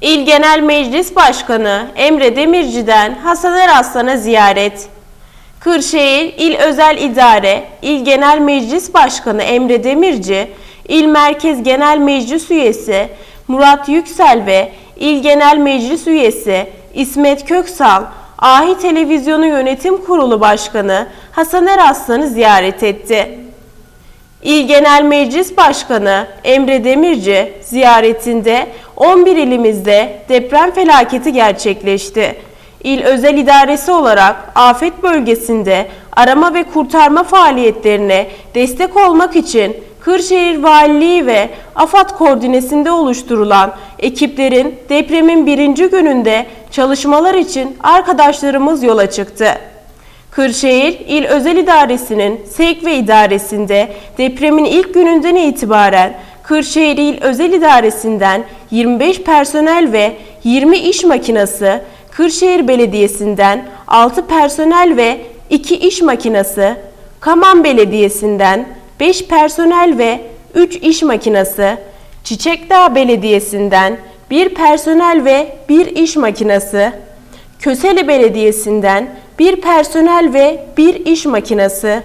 İl Genel Meclis Başkanı Emre Demirci'den Hasan Eraslan'a ziyaret. Kırşehir İl Özel İdare İl Genel Meclis Başkanı Emre Demirci, İl Merkez Genel Meclis Üyesi Murat Yüksel ve İl Genel Meclis Üyesi İsmet Köksal, Ahi Televizyonu Yönetim Kurulu Başkanı Hasan Eraslan'ı ziyaret etti. İl Genel Meclis Başkanı Emre Demirci ziyaretinde 11 ilimizde deprem felaketi gerçekleşti. İl özel idaresi olarak afet bölgesinde arama ve kurtarma faaliyetlerine destek olmak için Kırşehir Valiliği ve AFAD koordinesinde oluşturulan ekiplerin depremin birinci gününde çalışmalar için arkadaşlarımız yola çıktı. Kırşehir İl Özel İdaresi'nin sevk ve idaresinde depremin ilk gününden itibaren Kırşehir İl Özel İdaresi'nden 25 personel ve 20 iş makinası, Kırşehir Belediyesi'nden 6 personel ve 2 iş makinası, Kaman Belediyesi'nden 5 personel ve 3 iş makinası, Çiçekdağ Belediyesi'nden 1 personel ve 1 iş makinası, Köseli Belediyesi'nden bir personel ve bir iş makinası,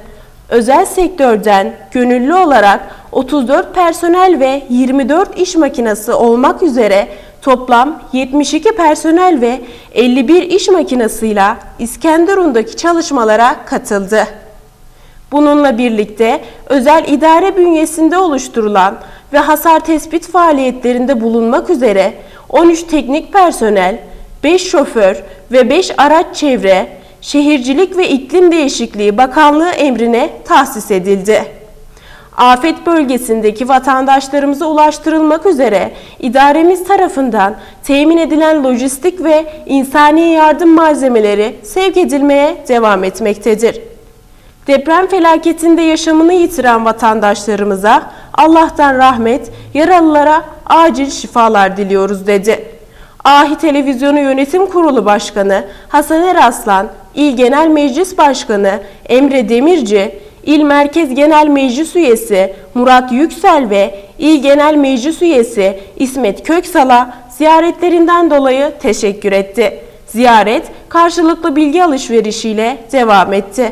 özel sektörden gönüllü olarak 34 personel ve 24 iş makinası olmak üzere toplam 72 personel ve 51 iş makinasıyla İskenderun'daki çalışmalara katıldı. Bununla birlikte özel idare bünyesinde oluşturulan ve hasar tespit faaliyetlerinde bulunmak üzere 13 teknik personel, 5 şoför ve 5 araç çevre, Şehircilik ve İklim Değişikliği Bakanlığı emrine tahsis edildi. Afet bölgesindeki vatandaşlarımıza ulaştırılmak üzere idaremiz tarafından temin edilen lojistik ve insani yardım malzemeleri sevk edilmeye devam etmektedir. Deprem felaketinde yaşamını yitiren vatandaşlarımıza Allah'tan rahmet, yaralılara acil şifalar diliyoruz dedi. Ahi Televizyonu Yönetim Kurulu Başkanı Hasan Eraslan, İl Genel Meclis Başkanı Emre Demirci, İl Merkez Genel Meclis Üyesi Murat Yüksel ve İl Genel Meclis Üyesi İsmet Köksal'a ziyaretlerinden dolayı teşekkür etti. Ziyaret karşılıklı bilgi alışverişiyle devam etti.